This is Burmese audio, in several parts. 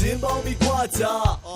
ဂျင်းပေါင်းပြီးခွာချ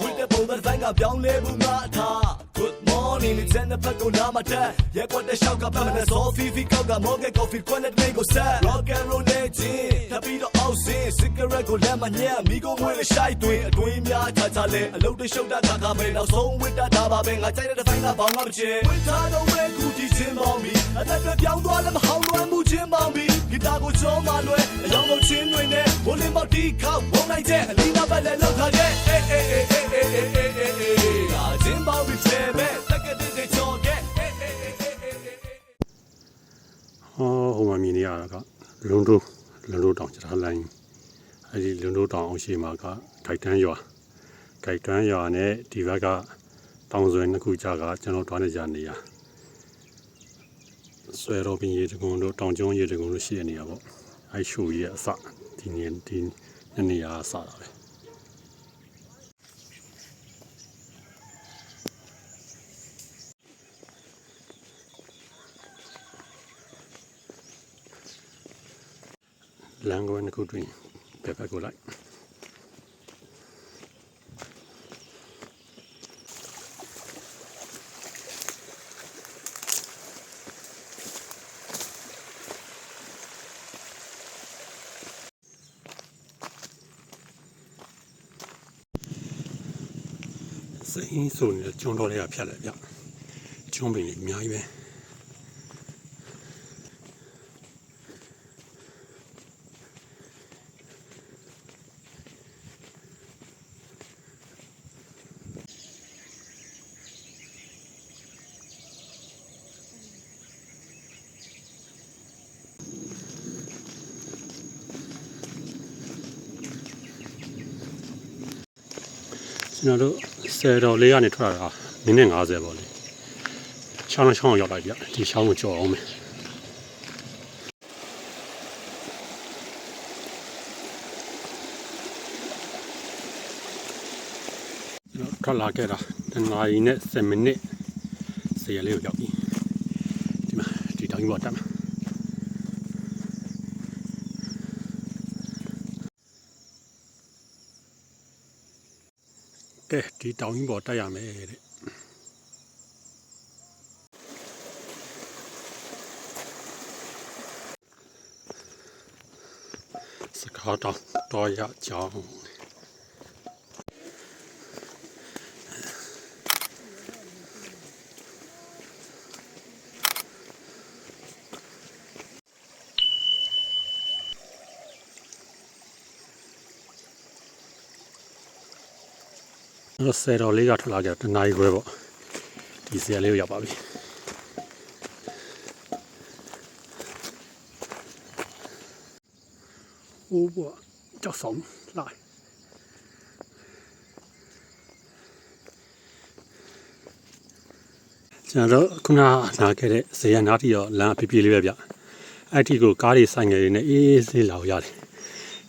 ဝိတဲ့ပုံသက်ဆိုင်ကပြောင်းလဲမှုငါအထား Good morning လေးချမ်းတဲ့ဖက်ကိုနားမတက်ရက်ကွက်တဲ့ရှောက်ကပတ်မနဲ့စောဖီဖီကောက်ကမော်ဂက်ကော်ဖီကွက်နဲ့တမင်ကိုဆက် Rock and roll နဲ့ချင်းထပ်ပြီးတော့အောက်စင် cigarette ကိုလက်မညက်မိကိုငွေလေးရှိုက်တွင်အတွင်းများချာချာလဲအလုပ်တွေရှုပ်တာခါခါပဲနောက်ဆုံးဝိတာတာပါပဲငါကြိုက်တဲ့တစ်ပိုင်းကဘောင်းကမချင်ဝိတာတော့ပဲကူတီချင်းပေါင်းပြီးအသက်တွေပြောင်းသွားလည်းမဟောင်းလွမ်းမှုချင်းပေါင်းပြီး ဂီတာကိုကြောမှလွဲအယောင်ကုန်ချင်းတွေနဲ့ဘိုလင်းပေါတီခောက်ဝုန်းလိုက်တဲ့အလီနာပဲလည်းလောက်ခါတဲ့အေးအေးအေးအေးအေးအေးအေးအေးအေးငါချင်းပေါင်းပြီးချဲပဲတက်ကတဲ့တဲ့ချော်တဲ့အေးအေးအေးအေးအေးအေးဟောဟိုမှာမြင်နေရတာကလွန်တိုးလွန်တိုးတောင်ကျတာလိုင်းအဲဒီလွန်တိုးတောင်အောင်ရှိမှာကဒိုက်တန်းရွာဒိုက်တန်းရွာနဲ့ဒီဘက်ကတောင်ဆွဲနှစ်ခုကြာကကျွန်တော်တွားနေကြနေရ ဆွဲတော်ပင်ရေတကုံတို့တောင်ကျွန်းရေတကုံတို့ရှိတဲ့နေရာပေါ့အဲရှူရဲ့အစဒီနေဒီနေရာအစတာပဲလမ်းကွယ်နှစ်ခုတွင်ဘက်ဘက်ကိုလိုက် စိတ်ဆိုနေတဲ့ကျွန်းတော်တွေကဖြတ်လိုက်ဗျကျွန်းပင်ကြီးအများကြီးပဲကျွန်တော်တို့ ဆယ်တော်လေးကနေထွက်လာတာမိနစ်50ပေါ့လေချောင်းချောင်းရောက်လိုက်ဗျဒီချောင်းကိုကြော်အောင်မယ်ကျွန်တော်ထွက်လာခဲ့တာတနာရီနဲ့7မိနစ်ဆယ်ရလေးကိုရောက်ပြီဒီမှာဒီတောင်ကြီးပေါ်တက်မှာ ကဲဒီတောင်ကြီးပေါ်တက်ရမယ်တဲ့စကားတောင်တော်ရကြောင်း တော့ဆယ်တော်လေးကထွက်လာကြတနားရီခွဲပေါ့ဒီဆယ်လေးကိုရောက်ပါပြီဟိုးဘောကြောက်ဆောင်လာကျွန်တော်တို့ခုနလာခဲ့တဲ့ဇေယျနာတီရောလမ်းအပြည့်ပြည့်လေးပဲဗျအဲ့ဒီကိုကားတွေဆိုင်ငယ်တွေနဲ့အေးအေးဆေးလာရတယ်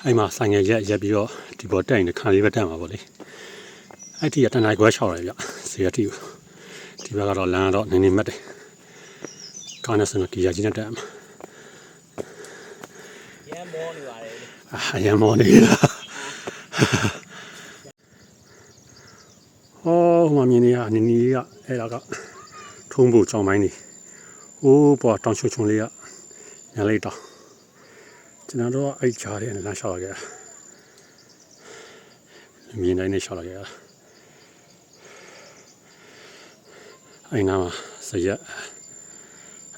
အဲ့မှာဆိုင်ငယ်ရက်ရက်ပြီးတော့ဒီပေါ်တက်ရင်ခါလေးပဲတက်မှာပေါ့လေ အဲ့ဒီကတနိုင်ခွဲ6ရယ်ဗျဇေယတီကိုဒီဘက်ကတော့လမ်းကတော့နည်းနည်းမတ်တယ်ကားနဲ့ဆိုတော့ဒီရကြီးနဲ့တက်မှာရမ်းမောနေပါတယ်အာရမ်းမောနေလားဟောဟိုမှာမြင်နေရနင်းနီးကအဲ့ဒါကထုံးဖို့ကြောင်ပိုင်းနေဟိုးပေါ်တောင်ချွချုံလေးကညာလိုက်တော့ကျွန်တော်တို့ကအဲ့ချားတဲ့လမ်းလျှောက်လာခဲ့တာမြင်တိုင်းနဲ့လျှောက်လာခဲ့တာ အဲ့နားမှာစရက်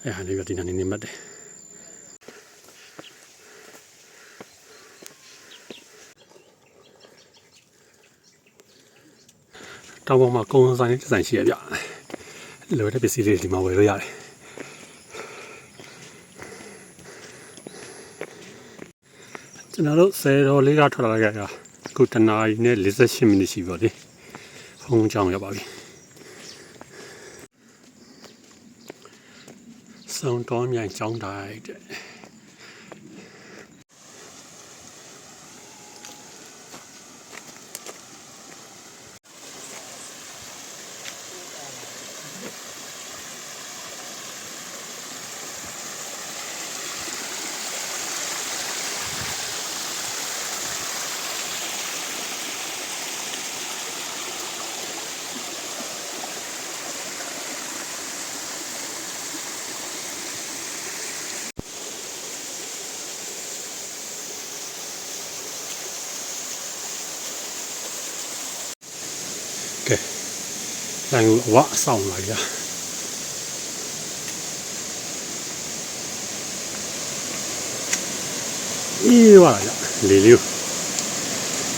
အဲ့ဟာလေးကဒီနာနေနေမှတ်တယ်တောင်ပေါ်မှာကုန်းဆိုင်တစ်ဆိုင်ရှိရဗျလိုတဲ့ပစ္စည်းတွေဒီမှာဝယ်လို့ရတယ်ကျွန်တော်တို့ဆယ်တော်လေးကထွက်လာခဲ့တာအခုတနာရီနဲ့48မိနစ်ရှိပါလေဖုန်းကြောင်ရောက်ပါပြီ စုံတော်မြိုင်ကျောင်းတိုက်တဲ့ ကဲဆိုင်ကိုအဝအဆောင်လာကြအေးဝါလာကြလေလေးကို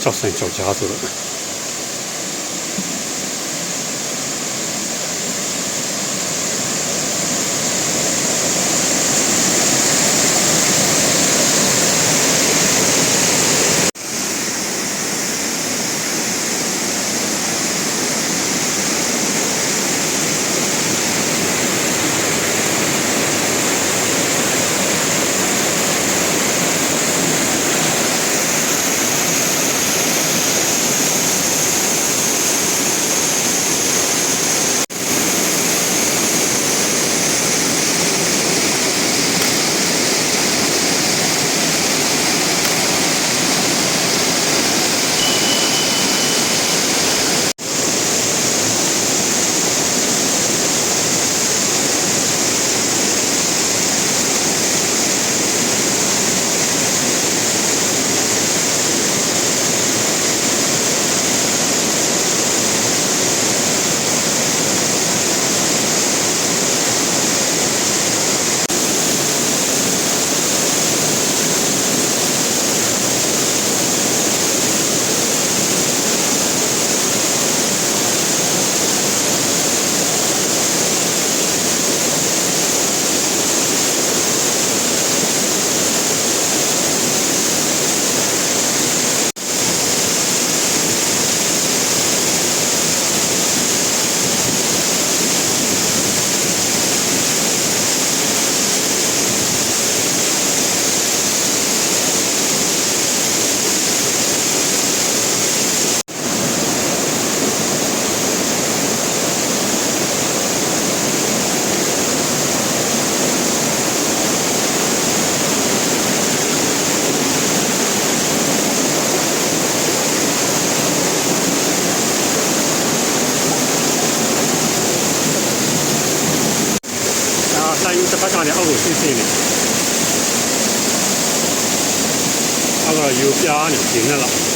ကြောက်ဆိုင်ကြောက်ကြားဆိုတော့ ဒါဆိုင်တစ်ဖက်ကလည်းအောက်ကိုဆင်းဆင်းနေအောက်ကယူပြားနေဒီနဲ့လား